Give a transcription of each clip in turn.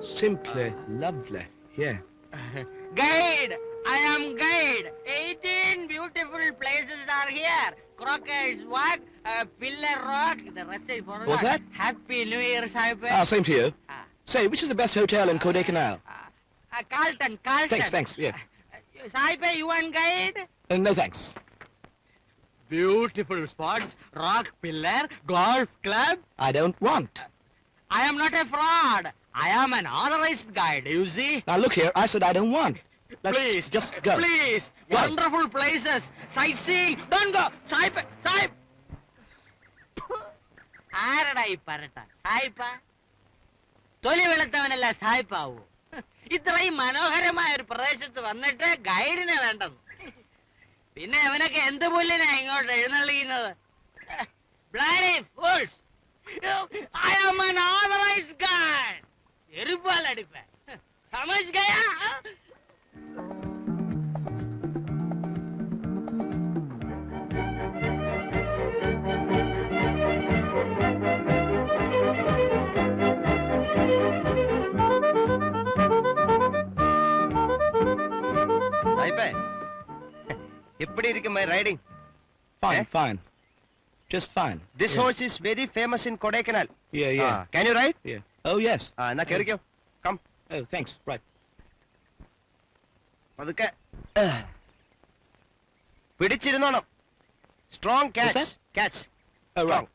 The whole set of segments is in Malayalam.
Simply lovely. Yeah. Guide! I am guide. 18 beautiful places are here. Crockett's Walk, uh, Pillar Rock, the rest is for What's that? Happy New Year, Sahib. Ah, same to you. Ah. Say, which is the best hotel in Kodaikanal? Uh, uh, Carlton, Carlton. Thanks, thanks, yeah. Uh, Sahib, you want guide? Uh, no thanks. Beautiful spots, rock pillar, golf club. I don't want. I am not a fraud. I am an authorized guide, you see. Now look here, I said I don't want. Let's please, just go. Please, Go. wonderful places, sightseeing. Don't go, Saipa, സായിപ്പ് ആരടാ ഈ പറട്ട സായിപ്പ തൊലി വെളുത്തവനല്ല സായിപ്പാവൂ ഇത്രയും മനോഹരമായ ഒരു പ്രദേശത്ത് വന്നിട്ട് ഗൈഡിനെ വേണ്ടെന്ന് പിന്നെ അവനൊക്കെ എന്ത് പുല്ലിനാ ഇങ്ങോട്ട് എഴുന്നള്ളിക്കുന്നത് bloody fools I am an authorized guide எருப்பால் அடிப்பேன் சமஜ் கயா எப்படி இருக்கு my riding Fine, eh? fine. Just fine. This horse is very famous in Kodaikanal. Yeah, yeah. Ah, can you ride? Yeah. Oh, ആ എന്നാ കേറിക്കോ. കം. ഓ താങ്ക്സ് റൈറ്റ് പതുക്കെ. പിടിച്ചിരുന്നോണം. Strong catch catch catch Oh. Strong.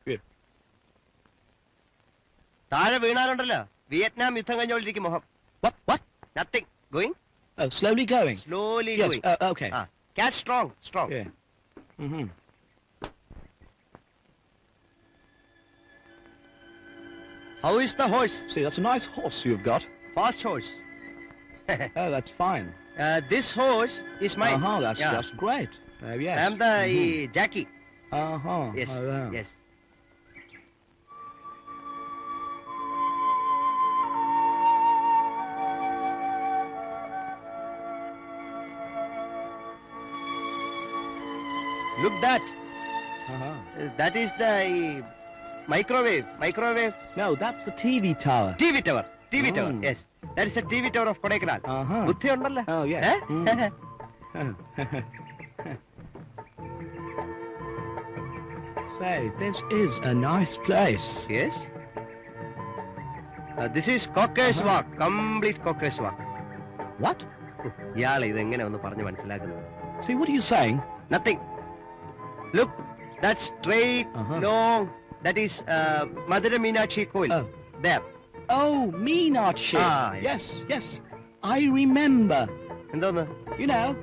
താഴെ വീണാലുണ്ടല്ലോ. വിയറ്റ്നാം യുദ്ധം കഴിഞ്ഞോണ്ടിരിക്കും? What? Nothing going Oh, slowly going. Slowly Yes. Going Uh, okay. Catch strong strong Yeah. Mm-hmm. How is the horse? See, that's a nice horse you've got. Fast horse. oh, that's fine. Uh, this horse is my. Uh-huh, that's, yeah. great. Uh, yes. I'm the mm -hmm. Jackie. Uh-huh. Oh, yes. Oh, yeah. Yes. Look that. Uh-huh. Uh -huh. That is the uh, microwave. Microwave. No, that's the TV tower. TV tower. TV tower. Mm. Yes. That is the TV tower of Kodaikanal. Uh-huh. ബുദ്ധി ഉണ്ടല്ലോ Oh, yes. Eh? Mm. Say, this is a nice place. yes. Uh, this is Cockers Uh-huh. Walk. Complete Cockers Walk. What? ഇയാളെ ഇതെങ്ങനെ ഒന്ന് പറഞ്ഞ് മനസ്സിലാക്കുന്നത് See, what are you saying? Nothing. Look, that's straight, Uh-huh. Long That is uh, Madura Meenakshi Koil. Oh. There. Oh, Meenakshi. Ah, yes. yes, yes. I remember. Endono? You know,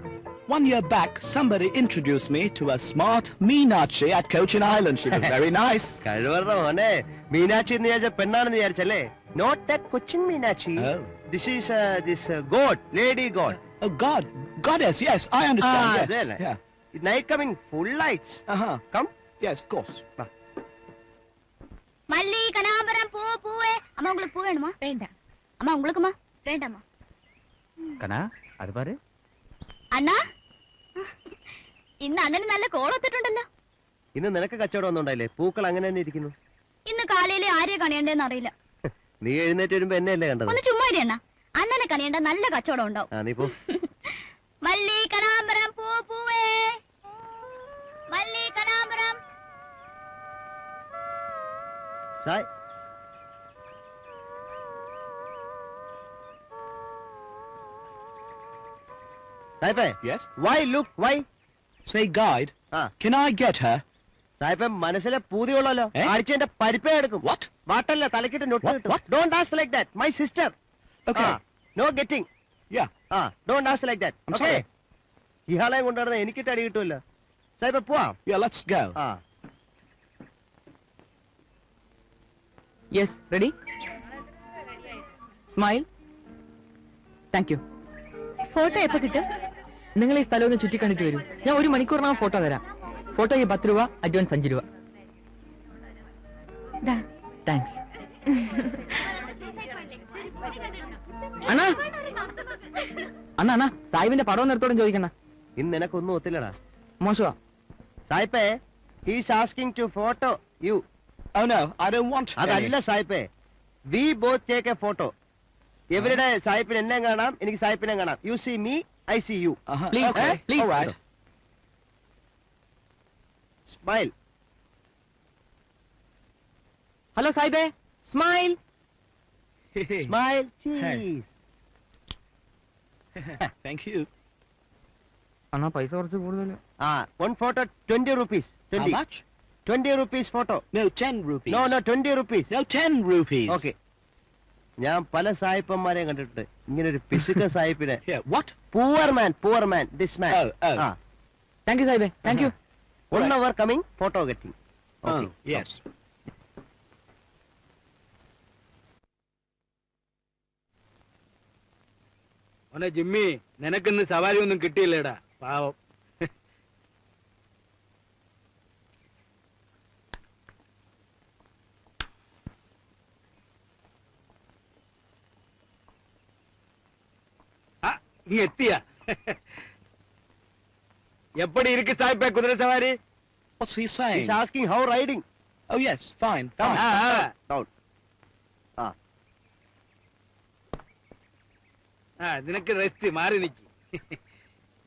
one year back, somebody introduced me to a smart Meenakshi at Cochin Island. She was very nice. Meenakshi Not that Cochin Meenakshi. Oh. This is uh, this uh, god, lady god. Oh, god. Goddess, yes, I understand. Ah, yes. Then, yeah. Night coming, full lights. Uh-huh. Come? Yes, of course. மல்லி கனகாம்பரம் பூ பூவே அம்மா உங்களுக்கு பூ வேணுமா வேண்டாம் அம்மா உங்களுக்குமா வேண்டாம்மா കനാ അത് പാര് അണ്ണാ ഇന്ന് അണ്ണന് നല്ല കോളൊത്തിട്ടുണ്ടല്ലോ ഇന്ന് നിനക്ക് കച്ചവടം ഒന്നും ഉണ്ടായില്ലേ പൂക്കൾ അങ്ങനെ തന്നെ ഇരിക്കുന്നു ഇന്ന് കാലയിലെ ആരെയെ കണിയണ്ടേന്ന് അറിയില്ല നീ എഴുന്നേറ്റ് വരുമ്പോ എന്നെയല്ലേ കണ്ടത് ഒന്ന് ചുമ്മാ ഇരി അണ്ണാ അണ്ണനെ കണിയണ്ട നല്ല കച്ചവടം ഉണ്ടാവും ആ നീ പോ മല്ലി കനാമ്പരം Sai. സായിപ്പേ yes why look why Say, guide ആ. can ഐ ഗെറ്റ് ഹർ സായിപ്പേ മനസ്സിലെ പൂതിയുള്ളല്ലോ ഏ? ആഴ്ചന്റെ പരിപ്പേ എടുക്കും. What? വാട്ടല്ല തലക്കിട്ട് What? Not What? Don't ask like that my sister Okay. No getting യാ ആ don't ask like that I'm okay sorry. ഇയാളെ കൊണ്ടുവരുന്ന എനിക്കിട്ട് അടി കിട്ടുമല്ലോ. സായിപ്പേ പോവാം. Yeah, ലെറ്റ്സ് ഗോ ആ. Yes ready smile thank you photo എപ്പോ കിട്ടും? നിങ്ങൾ ഈ സ്ഥലം ഒന്ന് ചുറ്റിക്കണ്ടിട്ട് വരും ഞാൻ ഒരു മണിക്കൂറിനകം ഫോട്ടോ തരാം. ഫോട്ടോയ്ക്ക് പത്ത് രൂപ അഡ്വാൻസ് അഞ്ച് രൂപ. താങ്ക്സ് അണ്ണാ. അണ്ണാ അണ്ണാ സാഹിബിന്റെ പടം നിർത്തോടും ചോദിക്കണ ഇന്ന് നിനക്കൊന്നും ഒത്തില്ലടാ. മോശമാ. സായിപ്പേ he's asking to photo you Oh, no, I don't want. അതല്ല സായിപ്പേ we both take a photo എവരുടെ സായിപ്പിന് എന്നെ കാണാം എനിക്ക് സായിപ്പിനെ കാണാം you see me I see you Uh-huh. Please, okay. please. All right. Smile hello സായിബേ smile smile Hey. Thank you. അണ്ണാ പൈസ കുറച്ച് കൂടുതൽ ആ one photo twenty rupees How twenty much? Twenty rupees photo No, 10 rupees. No no twenty rupees No, 10 rupees. Okay ഞാൻ പല സായിപ്പന്മാരെയും കണ്ടിട്ടുണ്ട്. ഇങ്ങനെ ഒരു പിശുക്ക സായിപ്പിനെ. Yeah, what? Poor man poor man this man Oh, oh. Thank you സായിബേ thank you one. Our coming photo getting Oh, yes. മോനെ ജിമ്മി നിനക്കിന്ന് സവാരി ഒന്നും കിട്ടിയില്ലേടാ? പാവം. ഇങ്ങ് എത്തിയ എപ്പടി ഇരിക്ക് സാഹിബേ കുതിര സവാരി What's he saying? He's asking how riding. Oh, yes, fine. Fine. ആ, ആ. Ah. ആ നിനക്ക് റെസ്റ്റ് മാറി നിക്ക്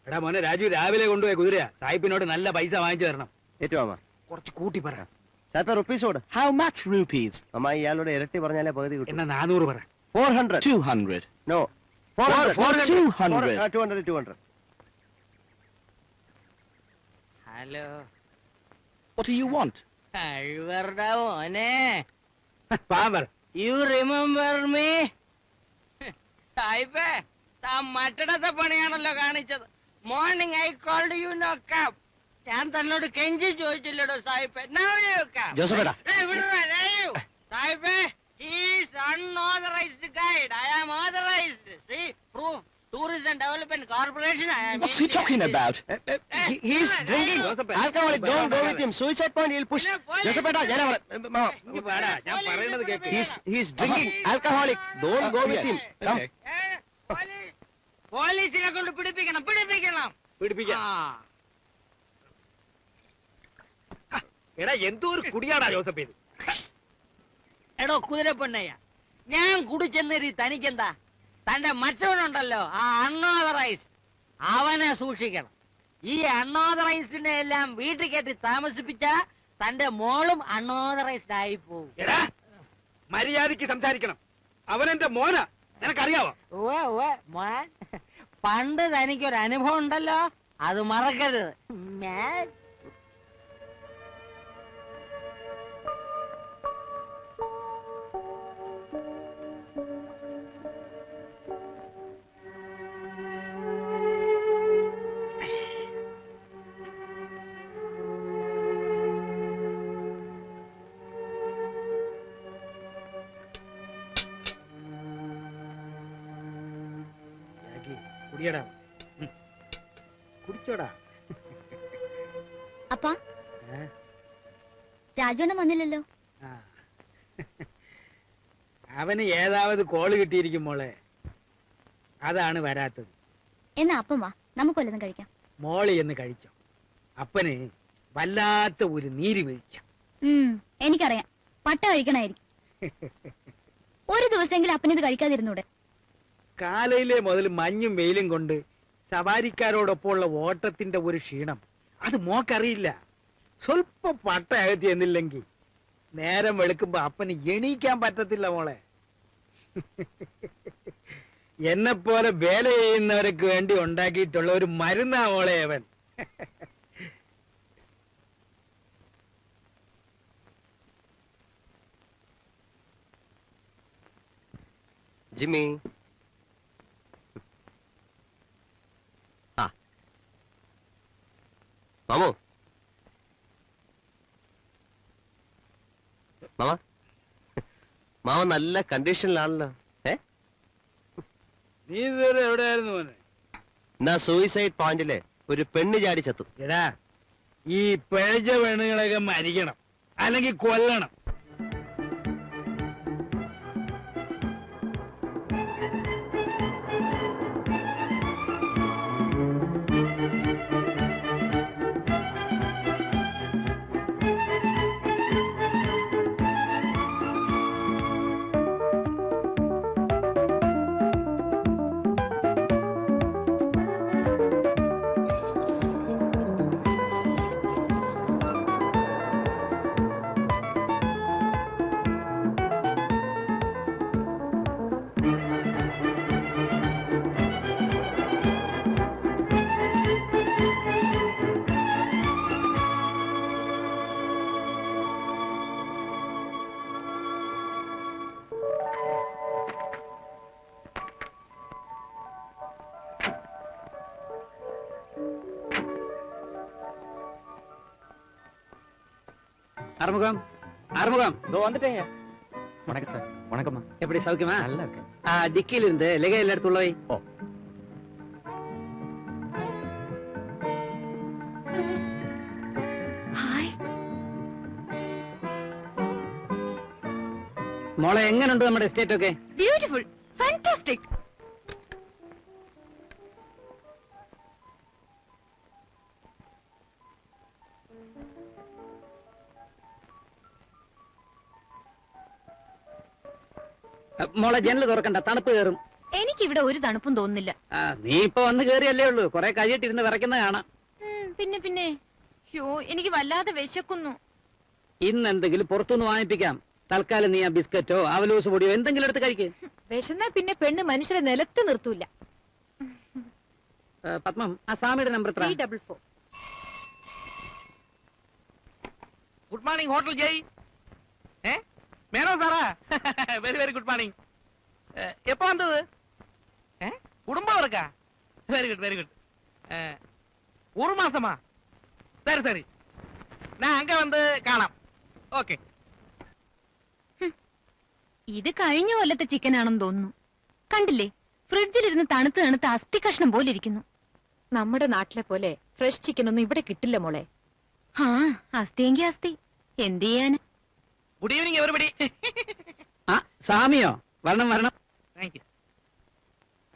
എടാ മോനെ രാജു രാവിലെ കൊണ്ടുപോയ കുതിരയാ സാഹിബിനോട് നല്ല പൈസ വാങ്ങിച്ചു തരണം ഏറ്റുവാ കുറച്ച് കൂട്ടി പറ സായിപ്പ റുപ്പീസ് കൊടു How much rupees? അമ്മ ഇയാളോട് ഇരട്ടി പറഞ്ഞാലേ പകുതി കിട്ടും എന്നാ നാനൂറ് പറ four hundred Two hundred. No hello What do you want? കഴിവറുടെ മോനെ. പാവം പറ യു റിമെമ്പർ മീ സായിബേ താ മറ്റടത്തെ പണിയാണല്ലോ കാണിച്ചത്. Morning I called you no കാപ്പ് ഞാൻ തന്നോട് കെഞ്ചി ചോദിച്ചില്ലടോ സായിബേ Now you come. ജോസഫേട്ടാ. ഏയ് വിടടാ, ഏയ്. സായിബേ is unauthorised guide I am authorised see proof tourism development corporation I am What's he talking about? He's drinking alcoholic don't go with him suicide point will push ജോസഫേട്ടാ ഞാൻ ഇങ്ങ് വാടാ, ഞാൻ പറയുന്നത് cake. He's he's drinking alcoholic don't go with him Okay. പോലീസിനെ കൊണ്ട് പിടിപ്പിക്കണം പിടിപ്പിക്കണം. പിടിപ്പിക്കാം. ആ. എടാ എന്തോ ഒരു കുടിയാടാ ജോസഫ് ഇത്. എടോ കുതിരപ്പൊണ്ണയ്യ ഞാൻ കുടിച്ചെന്നേരി തനിക്കെന്താ? തന്റെ മറ്റവനുണ്ടല്ലോ ആ അൺഓതറൈസ്ഡ് അവനെ സൂക്ഷിക്കണം. ഈ അൺഓതറൈസ്ഡിനെ എല്ലാം വീട്ടിൽ കയറ്റി താമസിപ്പിച്ച തന്റെ മോളും അൺഓതറൈസ്ഡ് ആയി പോകും എടാ മര്യാദയ്ക്ക് സംസാരിക്കണം. അവൻ എന്റെ മോനാ നിനക്കറിയാവോ? ഓ ഓ മോൻ. പണ്ട് തനിക്കൊരു അനുഭവം ഉണ്ടല്ലോ അത് മറക്കരുത്. ഞാൻ കുടിയടാ. കുടിച്ചോടാ. അപ്പാ ഏ? രാജുണ്ണൻ വന്നില്ലല്ലോ. ആ. അവന് ഏതാവത് കോൾ കിട്ടിയിരിക്കും മോളെ? അതാണ് വരാത്തത്. എന്നാ അപ്പം വാ നമുക്ക് വല്ലതും കഴിക്കാം. മോളി എന്ന് കഴിച്ചോ? അപ്പന് വല്ലാത്ത ഒരു നീര് വീഴ്ച. ഉം എനിക്കറിയാം. പട്ട കഴിക്കണായിരിക്കും ഒരു ദിവസമെങ്കിലും അപ്പനിത് കഴിക്കാതിരുന്നൂടെ? കാലയിലെ മുതൽ മഞ്ഞും വെയിലും കൊണ്ട് സവാരിക്കാരോടൊപ്പമുള്ള ഓട്ടത്തിന്റെ ഒരു ക്ഷീണം. അത് മോക്കറിയില്ല. സ്വല്പം പട്ട അകത്തി എന്നില്ലെങ്കിൽ നേരം വെളുക്കുമ്പോ അപ്പന് എണീക്കാൻ പറ്റത്തില്ല മോളെ. എന്നെ പോലെ വേല ചെയ്യുന്നവർക്ക് വേണ്ടി ഉണ്ടാക്കിയിട്ടുള്ള ഒരു മരുന്നാ മോളെ അവൻ. ജിമ്മി. മാമോ മാമ. മാമ നല്ല കണ്ടീഷനിലാണല്ലോ. ഏ? നീ ഇതുവരെ എവിടെയായിരുന്നു മോനെ? എന്നാ സൂയിസൈഡ് പോയിന്റിൽ ഒരു പെണ്ണ് ചാടി ചത്തു. എടാ ഈ പിഴച്ച പെണ്ണുങ്ങളൊക്കെ മരിക്കണം. അല്ലെങ്കിൽ കൊല്ലണം. அறுமுகம் அறுமுகம் இதோ வந்துட்டேங்க வணக்கம் சார் வணக்கம்மா எப்படி சௌக்கியமா நல்லா இருக்கேன் ஆ, டிக்கில இருந்து லெகையில் எடுத்து உள்ள வை ஓ ഹായ് മോളെ എങ്ങനെയുണ്ട് നമ്മുടെ എസ്റ്റേറ്റ് ഒക്കെ ബ്യൂട്ടിഫുൾ ഫാന്റാസ്റ്റിക് മോളെ ജനൽ തുറക്കണ്ട തണുപ്പ് കയറും. എനിക്ക് ഇവിടെ ഒരു തണുപ്പും തോന്നുന്നില്ല. ആ, നീ ഇപ്പൊ വന്ന് കേറിയല്ലേ ഉള്ളൂ. കൊറേ കഴിയിട്ടിരുന്ന് വിറയ്ക്കുന്ന കാണാം. പിന്നെ പിന്നെ. എനിക്ക് വല്ലാതെ വിശക്കുന്നു. ഇന്ന് എന്തെങ്കിലും പുറത്തുനിന്ന് വാങ്ങിപ്പിക്കാം. തൽക്കാലം നീ ആ ബിസ്ക്കറ്റോ അവലൂസ് പൊടിയോ എന്തെങ്കിലും എടുത്ത് കഴിക്കേ. വിശന്നാ പിന്നെ പെണ്ണ് മനുഷ്യരെ നിലത്ത് നിർത്തൂല. പത്മം ആ സ്വാമിയുടെ നമ്പർ എത്ര three double four. Good morning hotel Jai. மேனோ சாரா வெரி வெரி குட் மார்னிங் எப்போ வந்தது ஏ குடும்பம் இருக்கா வெரி குட் வெரி குட் ஒரு மாசமா சரி சரி நான் அங்க வந்து காணாம் ஓகே ഇത് കഴിഞ്ഞ കൊല്ലത്തെ ചിക്കൻ ആണെന്ന് തോന്നുന്നു കണ്ടില്ലേ ഫ്രിഡ്ജിലിരുന്ന് തണുത്ത് തണുത്ത് അസ്ഥി കഷ്ണം പോലെ ഇരിക്കുന്നു നമ്മുടെ നാട്ടിലെ പോലെ ഫ്രഷ് ചിക്കൻ ഒന്നും ഇവിടെ കിട്ടില്ല മോളെ ആ അസ്ഥിയെങ്കി അസ്ഥി എന്ത് ചെയ്യാന് குட் ஈவினிங் எவரிபடி ആ സ്വാമിയോ വരണം വരണം தேங்க்யூ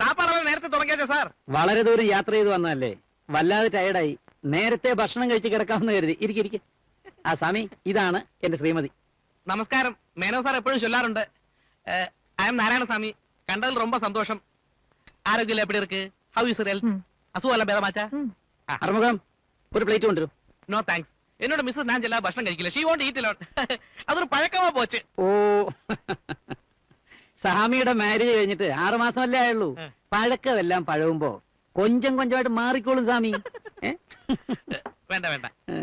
சாப்பாடெல்லாம் நேரத்தை தொடங்கியாச்சா சார் വളരെ ദൂരം യാത്ര ചെയ്ത് വന്നതല്ലേ വല്ലാതെ ടയർഡായി നേരത്തെ ഭക്ഷണം കഴിച്ച് കിടക്കാമെന്ന് കരുതി ഇരിക്കിരിക്കെ ആ സ്വാമി ഇതാണ് എന്റെ ശ്രീമതി நமஸ்காரம் மேனோ சார் எப்பொழுதும் சொல்லாருண்டு ஐ எம் நாராயணசாமி கண்டதில் ரொம்ப சந்தோஷம் ஆரோக்கியம் எப்படி இருக்கு ஹவ் யூ சார் ஹெல்த் ம். அசுவம் எல்லாம் பேரமாச்சா അറുമുഖം ഒരു പ്ലേറ്റ് കൊണ്ടുവരും நோ தேங்க்ஸ் என்னோட மிஸ்ஸஸ் நான் எல்லா பஷணம் കഴിക്കില്ല ஷீ won't eat alone அது ஒரு பழக்கமா போச்சு ഓ സ്വാമിയുടെ മാരേജ് കഴിഞ്ഞിട്ട് ആറു മാസമല്ലേ ആയുള്ളൂ ഉം. പഴക്കമെല്ലാം പഴവുമ്പോ കൊഞ്ചം കൊഞ്ചമായിട്ട് മാറിക്കോളും സ്വാമി ഏ? வேண்டாம் வேண்டாம் ഏ.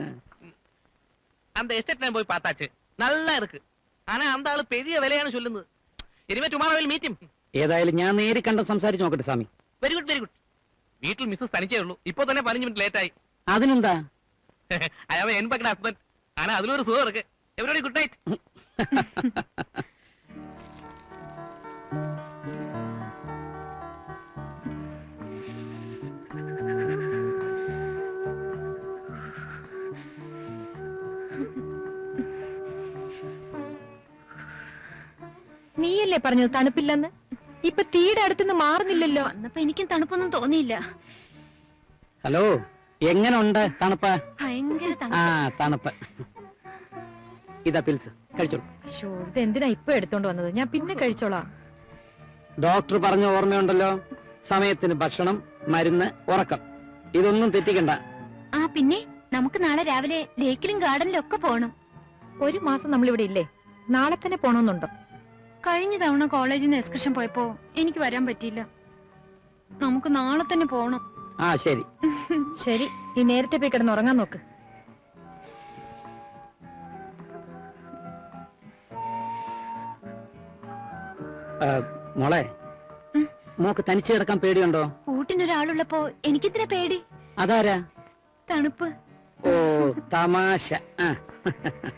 அந்த எஸ்டேட் நான் போய் பார்த்தாச்சு நல்லா இருக்கு ஆனா அந்த ஆளு பெரிய விலையான்னு சொல்லுது இனிமே டுமாரோ வில் மீட் him ഏതായാലും ഞാൻ നേരി കണ്ട് സംസാരിച്ച് നോക്കട്ടെ Swami very good very good വീട്ടിൽ മിസ്സസ് തനിച്ചേ ഉള്ളൂ ഇപ്പൊ തന്നെ പതിനഞ്ച് മിനിറ്റ് ലേറ്റ് ആയി അതിനെന്താ എൻ ഹസ്ബൻഡ് അതിലൊരു ഗുഡ് നൈറ്റ് നീയല്ലേ പറഞ്ഞത് തണുപ്പില്ലെന്ന്? ഇപ്പൊ തീയുടെ അടുത്തുനിന്ന് മാറുന്നില്ലല്ലോ. അന്നപ്പോ എനിക്കും തണുപ്പൊന്നും തോന്നിയില്ല. ഹലോ. എങ്ങനെ ഉണ്ട് തണുപ്പ്? ഭയങ്കര ആ തണുപ്പ്. തണുപ്പ് ഇതാ പിൽസ് കഴിച്ചോളൂ. അയ്യോ ഇത് എന്തിനാ ഇപ്പൊ എടുത്തോണ്ട് വന്നത്? ഞാൻ പിന്നെ കഴിച്ചോളാം. ഡോക്ടർ പറഞ്ഞ ഓർമ്മയുണ്ടല്ലോ? സമയത്തിന് ഭക്ഷണം മരുന്ന് ഉറക്കം. ഇതൊന്നും തെറ്റിക്കണ്ട. ആ പിന്നെ നമുക്ക് നാളെ രാവിലെ ലേക്കിലും ഗാർഡനിലും ഒക്കെ പോണം. ഒരു മാസം നമ്മൾ ഇവിടെ ഇല്ലേ? നാളെ തന്നെ പോണോന്നുണ്ടോ? കഴിഞ്ഞ തവണ കോളേജിൽ നിന്ന് എക്സ്കർഷൻ പോയപ്പോ എനിക്ക് വരാൻ പറ്റിയില്ല. നമുക്ക് നാളെ തന്നെ പോണം. ആ ശരി. ശരി നീ നേരത്തെ പോയി കിടന്ന് ഉറങ്ങാൻ നോക്ക്. ആ, മോളെ ഉം. മോക്ക് തനിച്ച് കിടക്കാൻ പേടിയുണ്ടോ? കൂട്ടിനൊരാളുള്ളപ്പോ എനിക്കിത്ര പേടി? അതാരാ? തണുപ്പ്. ഓ തമാശ. ആ.